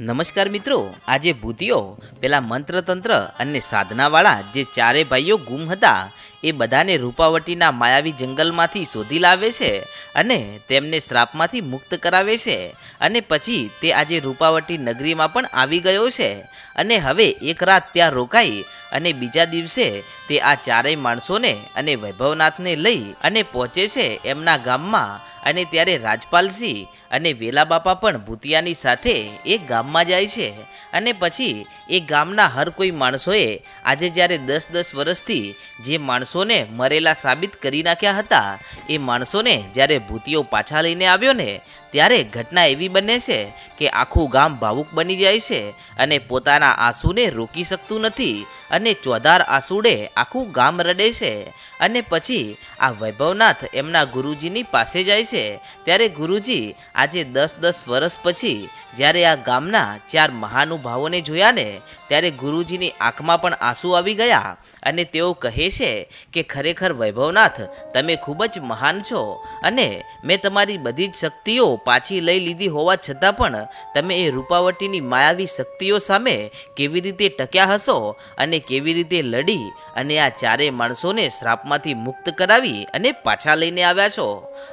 નમસ્કાર મિત્રો આજે ભૂતિયો પેલા મંત્રતંત્ર અને સાધનાવાળા જે ચારે ભાઈઓ ગુમ હતા એ બધાને રૂપાવટીના માયાવી જંગલમાંથી શોધી લાવે છે અને તેમને શ્રાપમાંથી મુક્ત કરાવે છે. અને પછી તે આજે રૂપાવટી નગરીમાં પણ આવી ગયો છે. અને હવે એક રાત ત્યાં રોકાઈ અને બીજા દિવસે તે આ ચારેય માણસોને અને વૈભવનાથને લઈ અને પહોંચે છે એમના ગામમાં. અને ત્યારે રાજપાલસિંહ અને વેલા બાપા પણ ભૂતિયાની સાથે એ ગામમાં જાય છે. અને પછી એ ગામના હર કોઈ માણસોએ આજે જ્યારે દસ દસ વર્ષથી જે માણસોને મરેલા સાબિત કરી નાખ્યા હતા. એ માણસોને જ્યારે ભૂતિયો પાછા લઈને આવ્યો ને, ત્યારે ઘટના એવી બને છે કે આખું ગામ ભાવુક બની જાય છે અને પોતાના આંસુને રોકી શકતું નથી અને ચોધાર આંસુડે આખું ગામ રડે છે. અને પછી આ વૈભવનાથ એમના ગુરુજીની પાસે જાય છે. ત્યારે ગુરુજી આજે દસ દસ વર્ષ પછી જ્યારે આ ગામના ચાર મહાનુભાવોને જોયા ને, ત્યારે ગુરુજીની આંખમાં પણ આંસુ આવી ગયા. અને તેઓ કહે છે કે ખરેખર વૈભવનાથ, તમે ખૂબ જ મહાન છો અને મેં તમારી બધી જ શક્તિઓ પાછી લઈ લીધી હોવા છતાં પણ તમે એ રૂપાવટીની માયાવી શક્તિઓ સામે કેવી રીતે ટક્યા હશો અને કેવી રીતે લડી અને આ ચારેય માણસોને શ્રાપમાંથી મુક્ત કરાવી અને પાછા લઈને આવ્યા છો?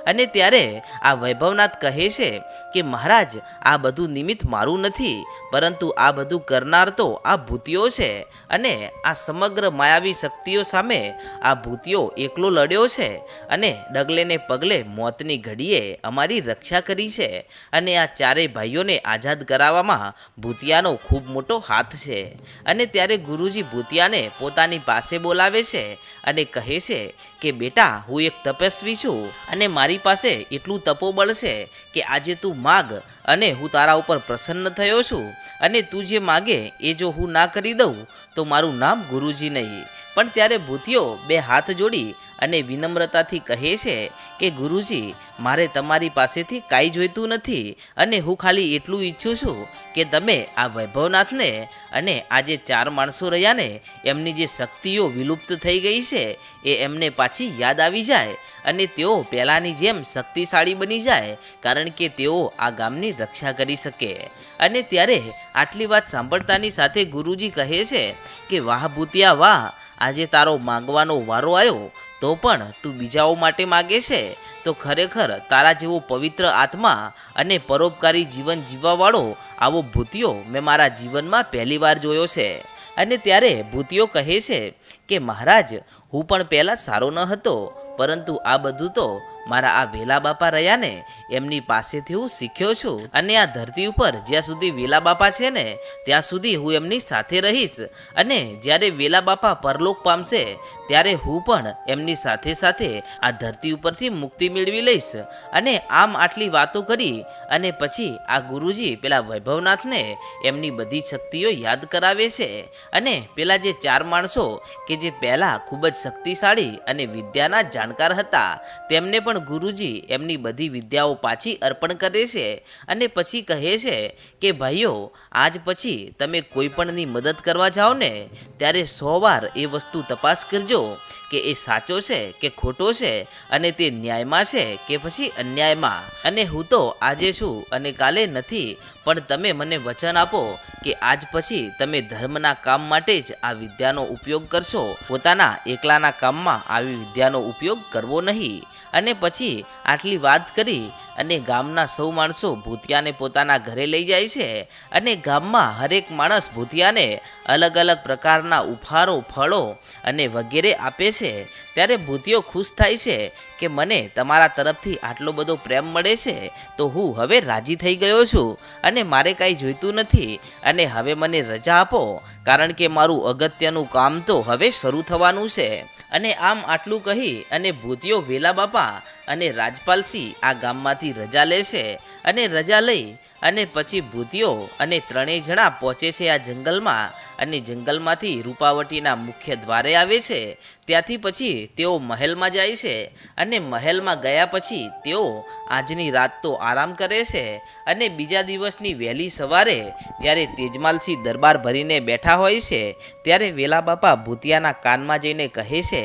અને ત્યારે આ વૈભવનાથ કહે છે કે, મહારાજ, આ બધું નિમિત્ત મારું નથી, પરંતુ આ બધું કરનાર તો આ ભૂતિયો છે અને આ સમગ્ર માયાવી શક્તિઓ સામે આ ભૂતિયો એકલો લડ્યો છે અને ડગલેને પગલે મોતની ઘડીએ અમારી રક્ષા કરી છે અને આ ચારેય ભાઈઓને આઝાદ કરાવવામાં ભૂતિયાનો ખૂબ મોટો હાથ છે. અને ત્યારે ગુરુજી ભૂતિયાને પોતાની પાસે બોલાવે છે અને કહે છે કે, બેટા, હું એક તપસ્વી છું અને મારી પાસે એટલું તપોબળ છે કે આજે તું માગ અને હું તારા ઉપર પ્રસન્ન થયો છું અને તું જે માગે એ જો હું ના કરી દઉં તો મારું નામ ગુરુજી નહીં. પણ ત્યારે ભૂતિયો બે હાથ જોડી અને વિનમ્રતાથી કહે છે કે, ગુરુજી, મારે તમારી પાસેથી કાંઈ જોઈતું નથી અને હું ખાલી એટલું ઈચ્છું છું કે તમે આ વૈભવનાથને અને આ જે ચાર માણસો રહ્યા ને, એમની જે શક્તિઓ વિલુપ્ત થઈ ગઈ છે, એ એમને પાછી યાદ આવી જાય અને તેઓ પહેલાંની જેમ શક્તિશાળી બની જાય કારણ કે તેઓ આ ગામની રક્ષા કરી શકે. અને ત્યારે આટલી વાત સાંભળતાની સાથે ગુરુજી કહે છે કે, વાહ ભૂતિયા, વાહ! આજે તારો માંગવાનો વારો આવ્યો, તો પણ તું બીજાઓ માટે માગે છે? તો ખરેખર તારા જેવો પવિત્ર આત્મા અને પરોપકારી જીવન જીવવાવાળો આવો ભૂતિયો મેં મારા જીવનમાં પહેલીવાર જોયો છે. અને ત્યારે ભૂતિયો કહે છે કે, મહારાજ, હું પણ પહેલાં સારો ન હતો, પરંતુ આ બધું તો મારા આ વેલા બાપા રહ્યા ને એમની પાસેથી હું શીખ્યો છું. અને આ ધરતી ઉપર જ્યાં સુધી વેલા બાપા છે ને, ત્યાં સુધી હું એમની સાથે રહીશ. અને જ્યારે વેલા બાપા પરલોક પામશે, ત્યારે હું પણ એમની સાથે સાથે આ ધરતી ઉપરથી મુક્તિ મેળવી લઈશ. અને આમ આટલી વાતો કરી, અને પછી આ ગુરુજી પેલા વૈભવનાથને એમની બધી શક્તિઓ યાદ કરાવે છે. અને પેલા જે ચાર માણસો, કે જે પહેલાં ખૂબ જ શક્તિશાળી અને વિદ્યાના જાણકાર હતા, તેમને પણ ગુરુજી એમની બધી વિદ્યાઓ પાછી અર્પણ કરે છે અને પછી કહે છે કે, ભાઈઓ, આજ પછી તમે કોઈપણની મદદ કરવા જાઓ ને, ત્યારે સો વાર એ વસ્તુ તપાસ કરજો કે એ સાચો છે કે ખોટો છે અને તે ન્યાયમાં છે કે પછી અન્યાયમાં. અને હું તો આજે છું અને કાલે નથી, પણ તમે મને વચન આપો કે આજ પછી તમે ધર્મના કામ માટે જ આ વિદ્યાનો ઉપયોગ કરશો. પોતાના એકલાના કામમાં આવી વિદ્યાનો ઉપયોગ કરવો નહીં. અને પછી આટલી વાત કરી અને ગામના સૌ માણસો ભૂતિયાને પોતાના ઘરે લઈ જાય છે અને ગામમાં હરેક માણસ ભૂતિયાને અલગ અલગ પ્રકારના ઉપહારો, ફળો અને વગેરે આપે છે. ત્યારે ભૂતિયો ખુશ થાય છે કે મને તમારા તરફથી આટલો બધો પ્રેમ મળે છે, તો હું હવે રાજી થઈ ગયો છું અને મારે કાંઈ જોઈતું નથી અને હવે મને રજા આપો, કારણ કે મારું અગત્યનું કામ તો હવે શરૂ થવાનું છે. અને આમ આટલું કહી અને ભૂતિયો વેલા બાપા અને રાજપાલસિંહ આ ગામમાંથી રજા લે છે અને રજા લઈ અને પછી ભૂતિયો અને ત્રણેય જણા પહોંચે છે આ જંગલમાં અને જંગલમાંથી રૂપાવટીના મુખ્ય દ્વારે આવે છે. ત્યાંથી પછી તેઓ મહેલમાં જાય છે અને મહેલમાં ગયા પછી તેઓ આજની રાત તો આરામ કરે છે અને બીજા દિવસની વહેલી સવારે જ્યારે તેજમાલસિંહ દરબાર ભરીને બેઠા હોય છે, ત્યારે વેલા બાપા ભૂતિયાના કાનમાં જઈને કહે છે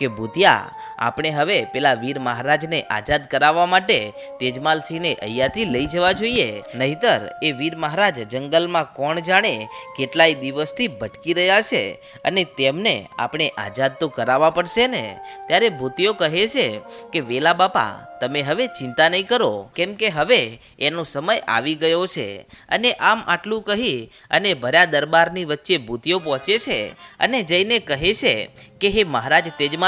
કે ભૂતિયા, આપણે હવે પેલા વીર મહારાજને આઝાદ કરાવવા માટે તેજમાલસિંહને અહીંયાથી લઈ જવા જોઈએ. નહીતર એ વીર મહારાજ જંગલમાં કોણ જાણે કેટલાય દિવસથી ભટકી રહ્યા છે અને તેમને આપણે આઝાદ તો કરાવવા પડશે ને? ત્યારે ભૂતિયો કહે છે કે, વેલા બાપા, તમે હવે ચિંતા નહીં કરો, કેમ કે હવે એનો સમય આવી ગયો છે. અને આમ આટલું કહી અને ભર્યા દરબારની વચ્ચે ભૂતિયો પહોંચે છે અને જઈને કહે છે કે, હે મહારાજ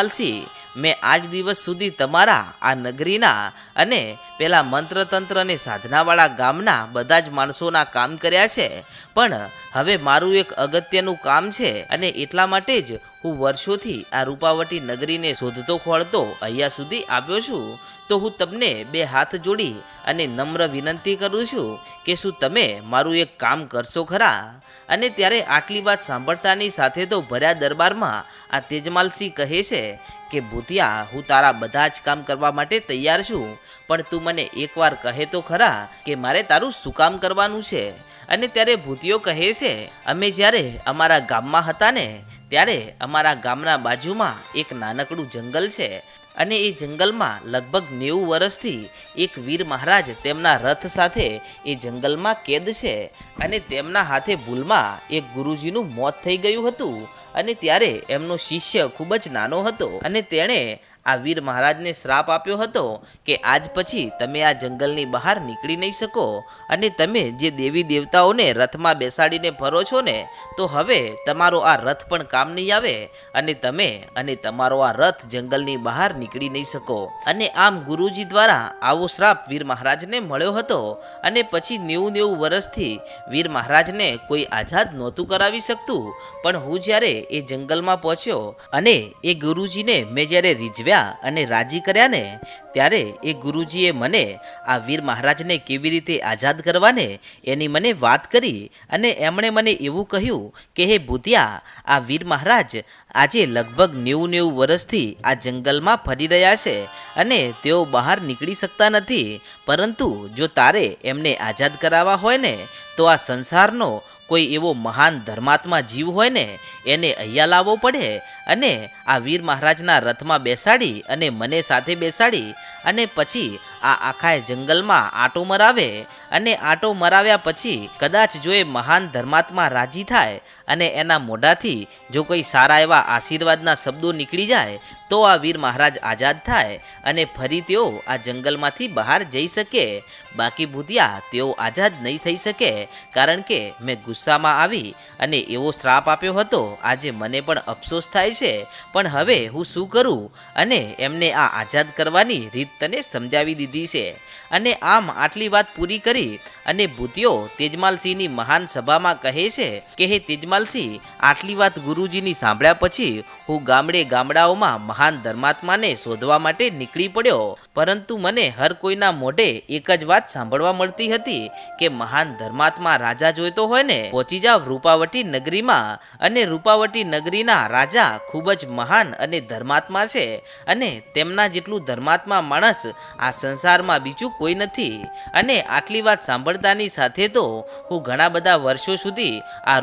તેજમાલસિંહ મેં આજ દિવસ સુધી તમારા, આ નગરીના અને પેલા મંત્રતંત્ર અને સાધનાવાળા ગામના બધા જ માણસોના કામ કર્યા છે. પણ હવે મારું એક અગત્યનું કામ છે અને એટલા માટે જ હું વર્ષોથી આ રૂપાવટી નગરીને શોધતો ખોળતો અહીંયા સુધી આવ્યો છું, તો હું તમને બે હાથ જોડી અને નમ્ર વિનંતી કરું છું કે શું તમે મારું એક કામ કરશો ખરા? અને ત્યારે આટલી વાત સાંભળતાની સાથે તો ભર્યા દરબારમાં આ તેજમાલસિંહ કહે છે કે, ભૂતિયા, હું તારા બધા જ કામ કરવા માટે તૈયાર છું, પણ તું મને એકવાર કહે તો ખરા કે મારે તારું શું કામ કરવાનું છે? અને ત્યારે ભૂતિયો કહે છે, અમે જ્યારે અમારા ગામમાં હતા ને ત્યારે અમારા ગામના બાજુમાં એક નાનકડું જંગલ છે અને એ જંગલમાં લગભગ નેવું વર્ષથી એક વીર મહારાજ તેમના રથ સાથે એ જંગલમાં કેદ છે અને તેમના હાથે ભૂલમાં એક ગુરુજીનું મોત થઈ ગયું હતું અને ત્યારે એમનો શિષ્ય ખૂબ જ નાનો હતો અને તેણે આ વીર મહારાજને શ્રાપ આપ્યો હતો કે આજ પછી તમે આ જંગલની બહાર નીકળી નહીં શકો અને તમે જે દેવી દેવતાઓને રથમાં બેસાડીને ફરો છો ને, તો હવે તમારો આ રથ પણ કામ નહીં આવે અને તમે અને તમારો આ રથ જંગલની બહાર નીકળી નહીં શકો. અને આમ ગુરુજી દ્વારા આવો શ્રાપ વીર મહારાજને મળ્યો હતો અને પછી નેવું નેવું વર્ષથી વીર મહારાજને કોઈ આઝાદ નહોતું કરાવી શકતું. પણ હું જ્યારે એ જંગલમાં પહોંચ્યો અને એ ગુરુજીને મેં જ્યારે રીઝવ્યા અને રાજી કર્યા ને ત્યારે એ ગુરુજીએ મને આ વીર મહારાજને કેવી રીતે આઝાદ કરવાને એની મને વાત કરી અને એમણે મને એવું કહ્યું કે, હે ભૂતિયા, આ વીર મહારાજ આજે લગભગ નેવું નેવું વર્ષથી આ જંગલમાં ફરી રહ્યા છે અને તેઓ બહાર નીકળી શકતા નથી. પરંતુ જો તારે એમને આઝાદ કરાવવા હોય ને, તો આ સંસારનો કોઈ એવો મહાન ધર્માત્મા જીવ હોય ને, એને અહીંયા લાવવો પડે અને આ વીર મહારાજના રથમાં બેસાડી અને મને સાથે બેસાડી અને પછી આ આખા જંગલમાં આટો મરાવે અને આટો મરાવ્યા પછી કદાચ જો એ મહાન ધર્માત્મા રાજી થાય અને એના મોઢાથી જો કોઈ સારા એવા આશીર્વાદના શબ્દો નીકળી જાય, તો આ વીર મહારાજ આઝાદ થાય અને ફરી તેઓ આ જંગલમાંથી બહાર જઈ શકે. બાકી ભૂતિયા તેઓ આઝાદ નહીં થઈ શકે, કારણ કે મેં ગુસ્સામાં આવી અને એવો શ્રાપ આપ્યો હતો, આજે મને પણ અફસોસ થાય છે. પણ હવે હું શું કરું? અને એમને આ આઝાદ કરવાની રીત તને સમજાવી દીધી છે. અને આમ આટલી વાત પૂરી કરી અને ભૂતિયો તેજમાલસિંહની મહાન સભામાં કહે છે કે, હે તેજમાલસિંહ આટલી વાત ગુરુજીની સાંભળ્યા પછી હું ગામડે ગામડાઓમાં મહાન ધર્માત્માને શોધવા માટે નીકળી પડ્યો. પરંતુ મને હર કોઈના મોઢે એક જ વાત સાંભળવા મળતી હતી કે મહાન ધર્માત્મા રાજા જોઈતો હોય ને, પહોંચી જાવ રૂપાવટી નગરીમાં. અને રૂપાવટી નગરીના રાજા ખૂબ જ મહાન અને ધર્માત્મા છે અને તેમના જેટલું ધર્માત્મા માણસ આ સંસારમાં બીજું કોઈ નથી. અને આટલી વાત સાંભળતાની સાથે તો હું ઘણા બધા વર્ષો સુધી આ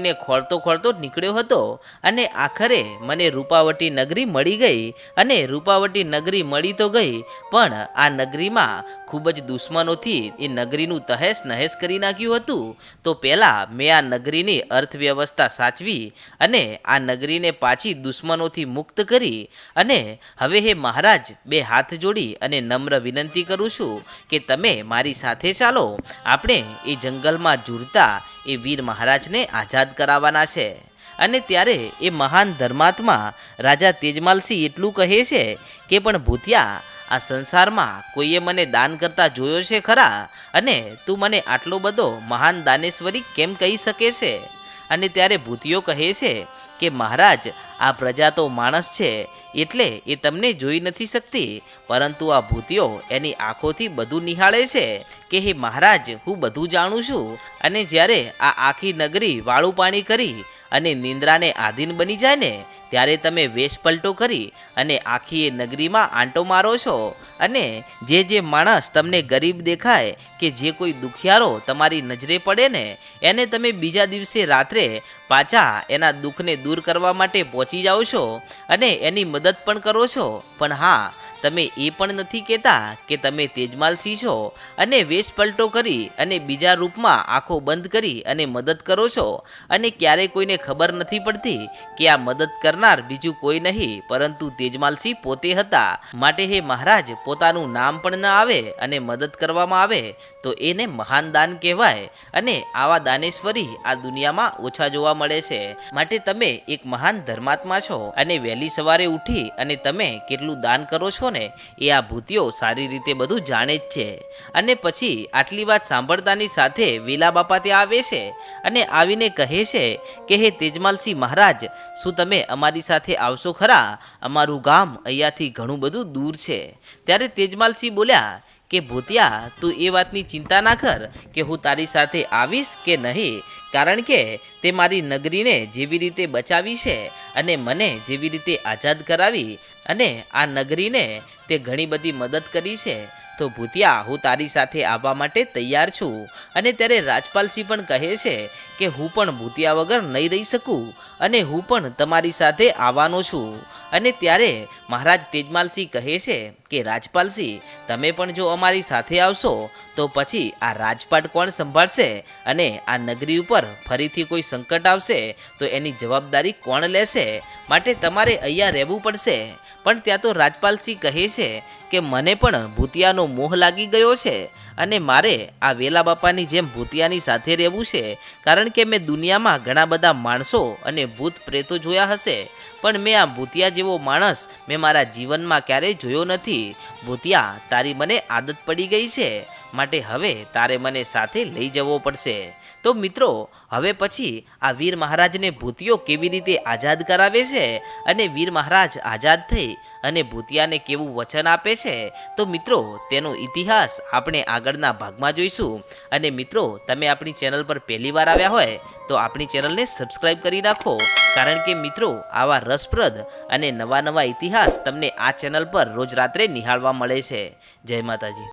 રૂપાવટીને ખોળતો ખોળતો નીકળ્યો હતો અને આખરે મને રૂપાવટી નગરી મળી ગઈ અને રૂપાવટી નગરી મળી તો ગઈ, પણ આ નગરીમાં ખૂબ જ દુશ્મનોથી એ નગરીનું તહેસ નહેસ કરી નાખ્યું હતું. તો પહેલાં મેં આ નગરીની અર્થવ્યવસ્થા સાચવી અને આ નગરીને પાછી દુશ્મનોથી મુક્ત કરી અને હવે હે મહારાજ, બે હાથ જોડી અને નમ્ર વિનંતી કરું છું કે તમે મારી સાથે ચાલો. આપણે એ જંગલમાં ઝૂરતા એ વીર મહારાજને આઝાદ કરાવવાના છે. અને ત્યારે એ મહાન ધર્માત્મા રાજા તેજમાલસિંહ એટલું કહે છે કે પણ ભૂતિયા, આ સંસારમાં કોઈએ મને દાન કરતા જોયો છે ખરા? અને તું મને આટલો બધો મહાન દાનેશ્વરી કેમ કહી શકે છે? અને ત્યારે ભૂતિયો કહે છે કે, મહારાજ, આ પ્રજા તો માણસ છે, એટલે એ તમને જોઈ નથી શકતી. પરંતુ આ ભૂતિયો એની આંખોથી બધું નિહાળે છે કે, હે મહારાજ, હું બધું જાણું છું. અને જ્યારે આ આખી નગરી વાળું પાણી કરી અને નિંદ્રાને આધીન બની જાય ને ત્યારે તમે વેશ પલટો કરી અને આખી એ નગરીમાં આંટો મારો છો. અને જે જે માણસ તમને ગરીબ દેખાય કે જે કોઈ દુખિયારો તમારી નજરે પડે ને, એને તમે બીજા દિવસે રાત્રે પાછા એના દુઃખને દૂર કરવા માટે પહોંચી જાઓ છો અને એની મદદ પણ કરો છો. પણ હા તમે એ પણ નથી કહેતા કે તમે તેજમાલસિંહ છો અને વેશ પલટો કરી અને બીજા રૂપમાં આંખો બંધ કરી અને મદદ કરો છો. અને ક્યારેય કોઈને ખબર નથી પડતી કે આ મદદ કરનાર બીજું કોઈ નહીં, પરંતુ તેજમાલસિંહ પોતે હતા. માટે હે મહારાજ, પોતાનું નામ પણ ન આવે અને મદદ કરવામાં આવે, તો એને મહાન દાન કહેવાય. અને આવા દાનેશ્વરી આ દુનિયામાં ઓછા જોવા મળે છે. માટે તમે એક મહાન ધર્માત્મા છો અને વહેલી સવારે ઉઠી અને તમે કેટલું દાન કરો છો ને એ આ ભૂતિઓ સારી રીતે બધું જાણે જ છે. અને પછી આટલી વાત સાંભળતાની સાથે વેલા બાપા ત્યાં આવે છે અને આવીને કહે છે કે, હે તેજમાલસિંહ મહારાજ, શું તમે અમારી સાથે આવશો ખરા? અમારું ગામ અહીંયાથી ઘણું બધું દૂર છે. ત્યારે તેજમાલસિંહ બોલ્યા કે ભૂતિયા, તું એ વાતની ચિંતા ના કર કે હું તારી સાથે આવીશ કે નહીં, કારણ કે તે મારી નગરીને જેવી રીતે બચાવી છે અને મને જેવી રીતે આઝાદ કરાવી અને આ નગરીને તે ઘણી બધી મદદ કરી છે. તો ભૂતિયા, હું તારી સાથે આવવા માટે તૈયાર છું. અને ત્યારે રાજપાલસિંહ પણ કહે છે કે, હું પણ ભૂતિયા વગર નહીં રહી શકું અને હું પણ તમારી સાથે આવવાનો છું. અને ત્યારે મહારાજ તેજમાલસિંહ કહે છે કે, રાજપાલસિંહ, તમે પણ જો અમારી સાથે આવશો, તો પછી આ રાજપાટ કોણ સંભાળશે? અને આ નગરી ઉપર ફરીથી કોઈ સંકટ આવશે? તો એની જવાબદારી કોણ લેશે? માટે તમારે અહીંયા રહેવું પડશે. પણ ત્યાં તો રાજપાલસિંહ કહે છે કે મને પણ ભૂતિયાનો મોહ લાગી ગયો છે અને મારે આ વેલા બાપાની જેમ ભૂતિયાની સાથે રહેવું છે કારણ કે મેં દુનિયામાં ઘણા બધા માણસો અને ભૂત પ્રેતો જોયા હશે. પણ મેં આ ભૂતિયા જેવો માણસ મેં મારા જીવનમાં ક્યારેય જોયો નથી. ભૂતિયા, તારી મને આદત પડી ગઈ છે. માટે હવે તારે મને સાથે લઈ જવો પડશે. તો મિત્રો, હવે પછી આ વીર મહારાજને ભૂતિયો કેવી રીતે આઝાદ કરાવે છે અને વીર મહારાજ આઝાદ થઈ અને ભૂતિયાને કેવું વચન આપે છે, તો મિત્રો, તેનો ઇતિહાસ આપણે આગળના ભાગમાં જોઈશું. અને મિત્રો, તમે આપણી ચેનલ પર પહેલી વાર આવ્યા હોય, તો આપણી ચેનલને સબસ્ક્રાઈબ કરી નાખો. કારણ કે મિત્રો, આવા રસપ્રદ અને નવા નવા ઇતિહાસ તમને આ ચેનલ પર રોજ રાત્રે નિહાળવા મળે છે. જય માતાજી.